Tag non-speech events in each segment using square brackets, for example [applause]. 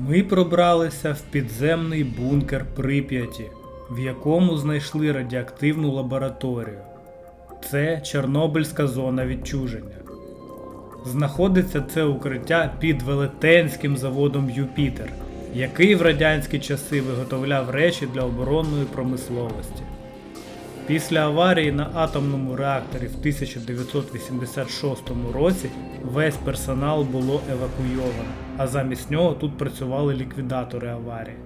Ми пробралися в підземний бункер Прип'яті, в якому знайшли радіоактивну лабораторію. Це Чорнобильська зона відчуження. Знаходиться це укриття під велетенським заводом Юпітер, який в радянські часи виготовляв речі для оборонної промисловості. Після аварії на атомному реакторі в 1986 році весь персонал було евакуйовано, а замість нього тут працювали ліквідатори аварії,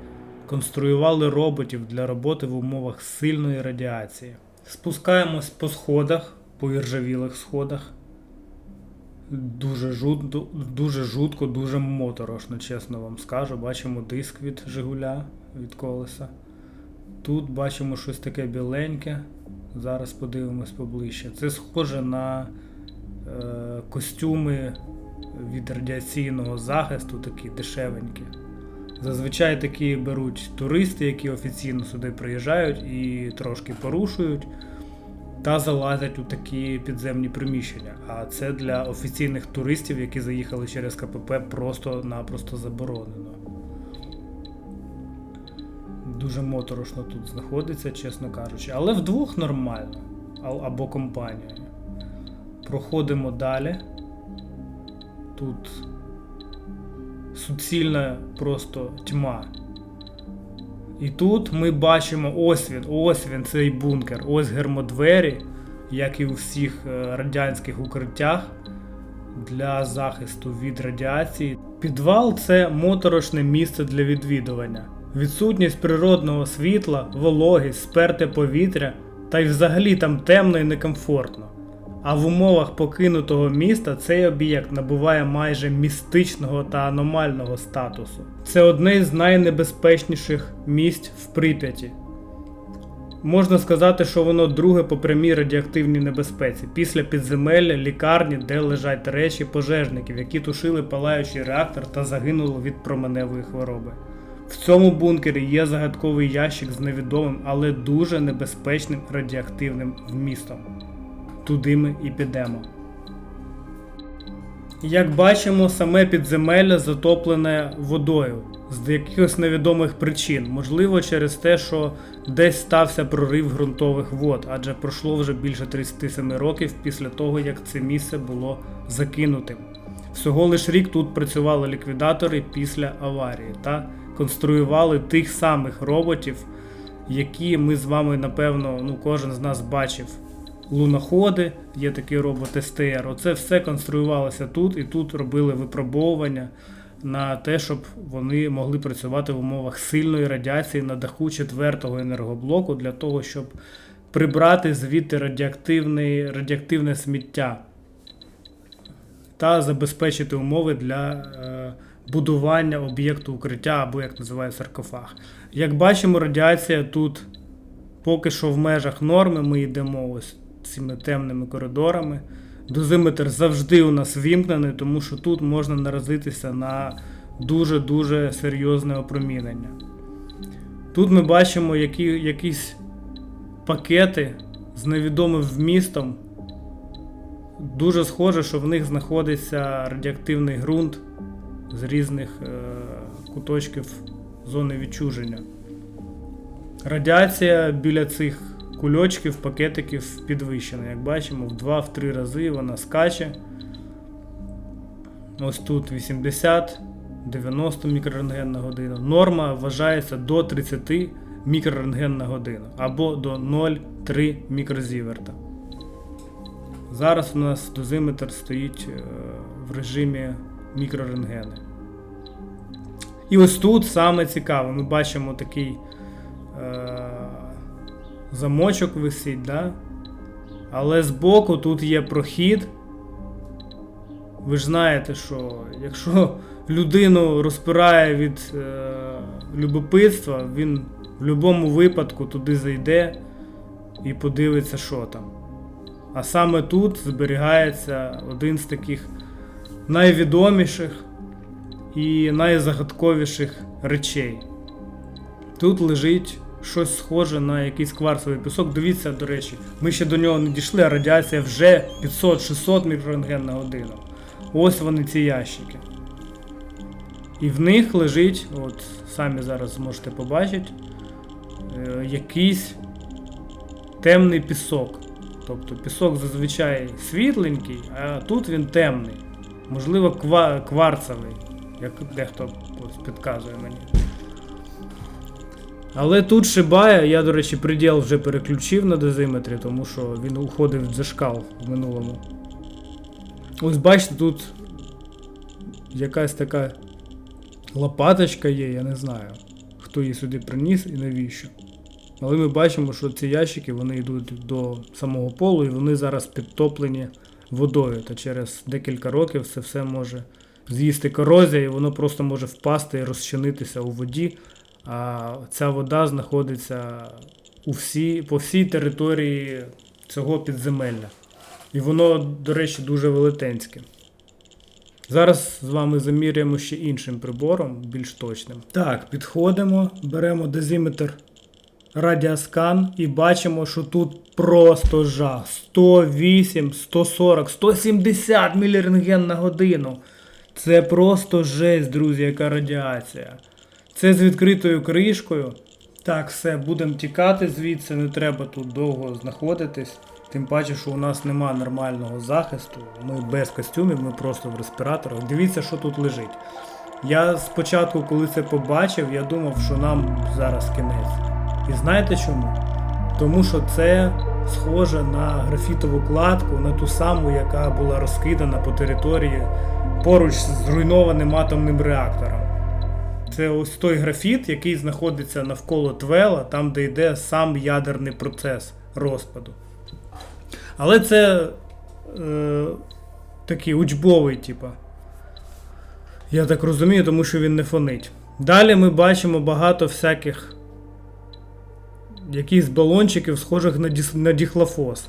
конструювали роботів для роботи в умовах сильної радіації. Спускаємось по сходах, по іржавілих сходах. Дуже жутко, дуже жутко, дуже моторошно, чесно вам скажу. Бачимо диск від Жигуля від колеса. Тут бачимо щось таке біленьке. Зараз подивимось поближче. Це схоже на е, костюми від радіаційного захисту, такі дешевенькі. Зазвичай такі беруть туристи, які офіційно сюди приїжджають і трошки порушують, та залазять у такі підземні приміщення. А це для офіційних туристів, які заїхали через КПП, просто-напросто заборонено. Дуже моторошно тут знаходиться, чесно кажучи. Але вдвох нормально. Або компанією. Проходимо далі. Тут суцільна просто тьма. І тут ми бачимо ось він, ось він, цей бункер, ось гермодвері, як і у всіх е, радянських укриттях для захисту від радіації. Підвал це моторошне місце для відвідування. Відсутність природного світла, вологість, сперте повітря, та й взагалі там темно і некомфортно. А в умовах покинутого міста цей об'єкт набуває майже містичного та аномального статусу. Це одне з найнебезпечніших місць в Прип'яті. Можна сказати, що воно друге по прямій радіоактивній небезпеці, після підземелля, лікарні, де лежать речі пожежників, які тушили палаючий реактор та загинули від променевої хвороби. В цьому бункері є загадковий ящик з невідомим, але дуже небезпечним радіоактивним вмістом. Туди ми і підемо. Як бачимо, саме підземелля затоплене водою з якихось невідомих причин, можливо, через те, що десь стався прорив ґрунтових вод, адже пройшло вже більше 37 років після того, як це місце було закинутим. Всього лиш рік тут працювали ліквідатори після аварії та конструювали тих самих роботів, які ми з вами, напевно, ну кожен з нас бачив. Луноходи, є такий робот СТР. Оце все конструювалося тут, і тут робили випробовування на те, щоб вони могли працювати в умовах сильної радіації на даху четвертого енергоблоку для того, щоб прибрати звідти радіоактивне, радіоактивне сміття та забезпечити умови для е, будування об'єкту укриття або як називає саркофаг. Як бачимо, радіація тут поки що в межах норми. Ми йдемо ось цими темними коридорами. Дозиметр завжди у нас вімкнений, тому що тут можна наразитися на дуже-дуже серйозне опромінення. Тут ми бачимо які, якісь пакети з невідомим вмістом. Дуже схоже, що в них знаходиться радіоактивний ґрунт з різних е, куточків зони відчуження. Радіація біля цих кульочків, пакетиків підвищена. Як бачимо, в 2-3 рази вона скаче. Ось тут 80, 90 мікрорентген на годину. Норма вважається до 30 мікрорентген на годину або до 0,3 мікрозіверта. Зараз у нас дозиметр стоїть е, в режимі мікрорентгени. І ось тут саме цікаве, ми бачимо такий е, замочок висить, да? але збоку тут є прохід. Ви ж знаєте, що якщо людину розпирає від е, любопитства, він в будь-якому випадку туди зайде і подивиться, що там. А саме тут зберігається один з таких найвідоміших і найзагадковіших речей. Тут лежить щось схоже на якийсь кварцевий пісок. Дивіться, до речі, ми ще до нього не дійшли, а радіація вже 500-600 мікрорентген на годину. Ось вони ці ящики. І в них лежить, от самі зараз зможете побачити, е, якийсь темний пісок. Тобто пісок зазвичай світленький, а тут він темний. Можливо, ква- кварцевий, як дехто підказує мені. Але тут шибає, я, до речі, приділ вже переключив на дозиметрі, тому що він уходив в зашкал в минулому. Ось бачите, тут якась така лопаточка є, я не знаю, хто її сюди приніс і навіщо. Але ми бачимо, що ці ящики вони йдуть до самого полу і вони зараз підтоплені водою. Та через декілька років це все може з'їсти корозія, і воно просто може впасти і розчинитися у воді. А ця вода знаходиться у всі, по всій території цього підземелля. І воно, до речі, дуже велетенське. Зараз з вами заміряємо ще іншим прибором, більш точним. Так, підходимо, беремо дозиметр радіоскан і бачимо, що тут просто жах. 108, 140, 170 мілірентген на годину. Це просто жесть, друзі, яка радіація. Це з відкритою кришкою. Так, все, будемо тікати звідси, не треба тут довго знаходитись. Тим паче, що у нас нема нормального захисту. Ми без костюмів, ми просто в респіраторах. Дивіться, що тут лежить. Я спочатку, коли це побачив, я думав, що нам зараз кінець. І знаєте чому? Тому що це схоже на графітову кладку, на ту саму, яка була розкидана по території поруч з зруйнованим атомним реактором. Це ось той графіт, який знаходиться навколо твела, там, де йде сам ядерний процес розпаду. Але це е, такий учбовий, типа. Я так розумію, тому що він не фонить. Далі ми бачимо багато всяких якихось балончиків, схожих на, діс, на діхлофос.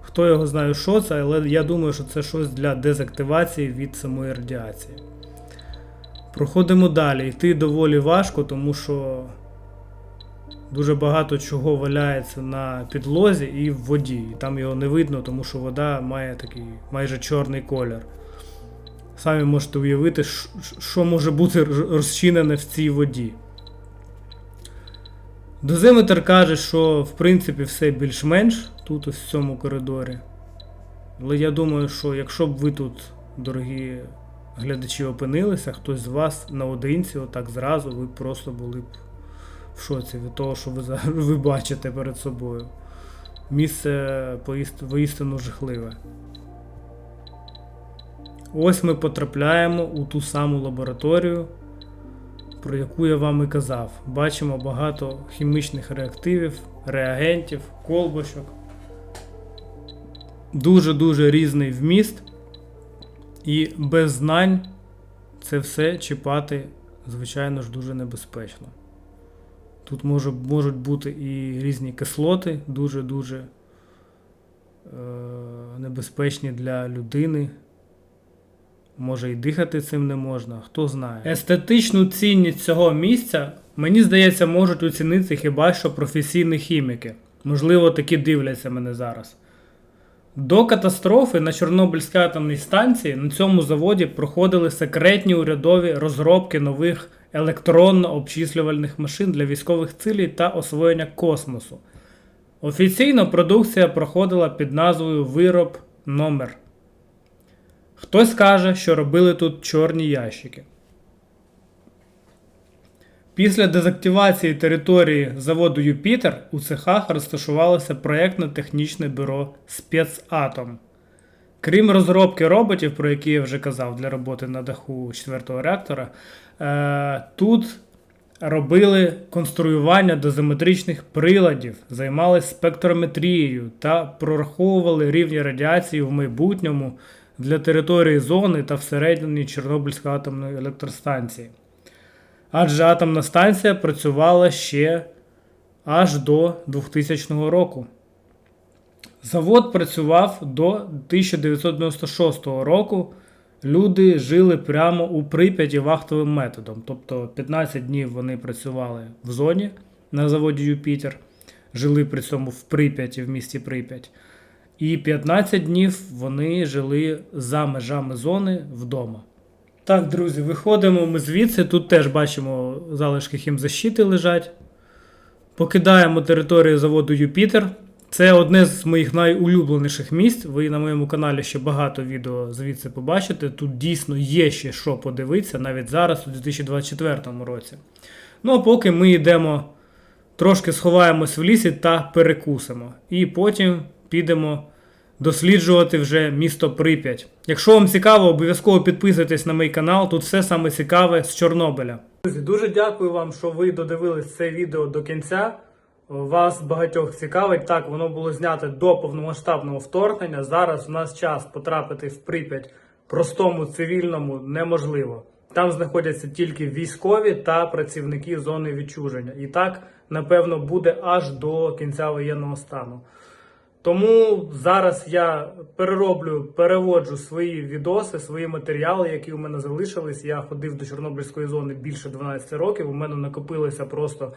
Хто його знає, що це, але я думаю, що це щось для дезактивації від самої радіації. Проходимо далі. Йти доволі важко, тому що дуже багато чого валяється на підлозі і в воді. І там його не видно, тому що вода має такий майже чорний колір. Самі можете уявити, що може бути розчинене в цій воді. Дозиметр каже, що в принципі все більш-менш тут ось в цьому коридорі. Але я думаю, що якщо б ви тут, дорогі глядачі, опинилися, хтось з вас наодинці, отак зразу, ви просто були б в шоці від того, що ви, [laughs] ви бачите перед собою. Місце воістину жахливе. Ось ми потрапляємо у ту саму лабораторію, про яку я вам і казав. Бачимо багато хімічних реактивів, реагентів, колбочок. Дуже-дуже різний вміст. І без знань це все чіпати, звичайно ж, дуже небезпечно. Тут можуть бути і різні кислоти, дуже-дуже е, небезпечні для людини. Може і дихати цим не можна, хто знає. Естетичну цінність цього місця, мені здається, можуть оцінити хіба що професійні хіміки. Можливо, такі дивляться мене зараз. До катастрофи на Чорнобильській атомній станції на цьому заводі проходили секретні урядові розробки нових електронно-обчислювальних машин для військових цілей та освоєння космосу. Офіційно продукція проходила під назвою Вироб номер. Хтось каже, що робили тут чорні ящики. Після дезактивації території заводу Юпітер у цехах розташувалося проєктно-технічне бюро Спецатом. Крім розробки роботів, про які я вже казав для роботи на даху 4-го реактора, е, тут робили конструювання дозиметричних приладів, займалися спектрометрією та прораховували рівні радіації в майбутньому для території зони та всередині Чорнобильської атомної електростанції. Адже атомна станція працювала ще аж до 2000 року. Завод працював до 1996 року. Люди жили прямо у Прип'яті вахтовим методом. Тобто 15 днів вони працювали в зоні на заводі Юпітер, жили при цьому в Прип'яті, в місті Прип'ять. І 15 днів вони жили за межами зони вдома. Так, друзі, виходимо ми звідси. Тут теж бачимо залишки хімзащити лежать. Покидаємо територію заводу Юпітер. Це одне з моїх найулюбленіших місць. Ви на моєму каналі ще багато відео звідси побачите. Тут дійсно є ще що подивитися, навіть зараз, у 2024 році. Ну а поки ми йдемо, трошки сховаємось в лісі та перекусимо. І потім підемо досліджувати вже місто Прип'ять. Якщо вам цікаво, обов'язково підписуйтесь на мій канал. Тут все саме цікаве з Чорнобиля. Друзі, дуже дякую вам, що ви додивились це відео до кінця. Вас багатьох цікавить. Так, воно було знято до повномасштабного вторгнення. Зараз у нас час потрапити в Прип'ять простому цивільному неможливо. Там знаходяться тільки військові та працівники зони відчуження. І так, напевно, буде аж до кінця воєнного стану. Тому зараз я перероблю, переводжу свої відоси, свої матеріали, які у мене залишились. Я ходив до Чорнобильської зони більше 12 років. У мене накопилося просто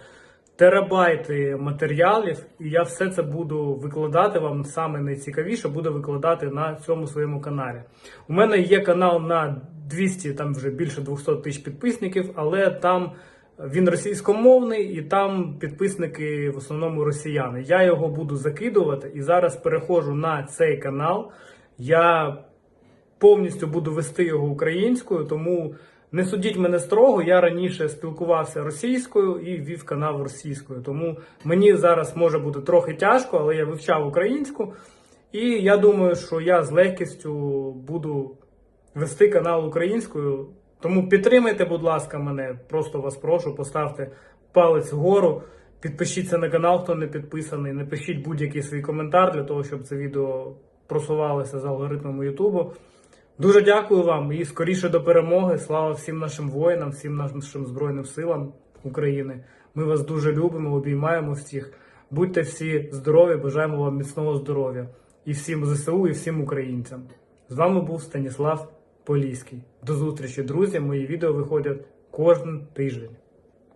терабайти матеріалів, і я все це буду викладати вам саме найцікавіше, буду викладати на цьому своєму каналі. У мене є канал на 200, там вже більше 200 тисяч підписників, але там він російськомовний і там підписники в основному росіяни. Я його буду закидувати і зараз переходжу на цей канал. Я повністю буду вести його українською, тому не судіть мене строго. Я раніше спілкувався російською і вів канал російською. Тому мені зараз може бути трохи тяжко, але я вивчав українську. І я думаю, що я з легкістю буду вести канал українською. Тому підтримайте, будь ласка, мене. Просто вас прошу, поставте палець вгору. Підпишіться на канал, хто не підписаний. Напишіть будь-який свій коментар для того, щоб це відео просувалося за алгоритмами Ютубу. Дуже дякую вам і скоріше до перемоги. Слава всім нашим воїнам, всім нашим Збройним силам України. Ми вас дуже любимо, обіймаємо всіх. Будьте всі здорові, бажаємо вам міцного здоров'я. І всім ЗСУ, і всім українцям. З вами був Станіслав Поліський. До зустрічі, друзі. Мої відео виходять кожен тиждень.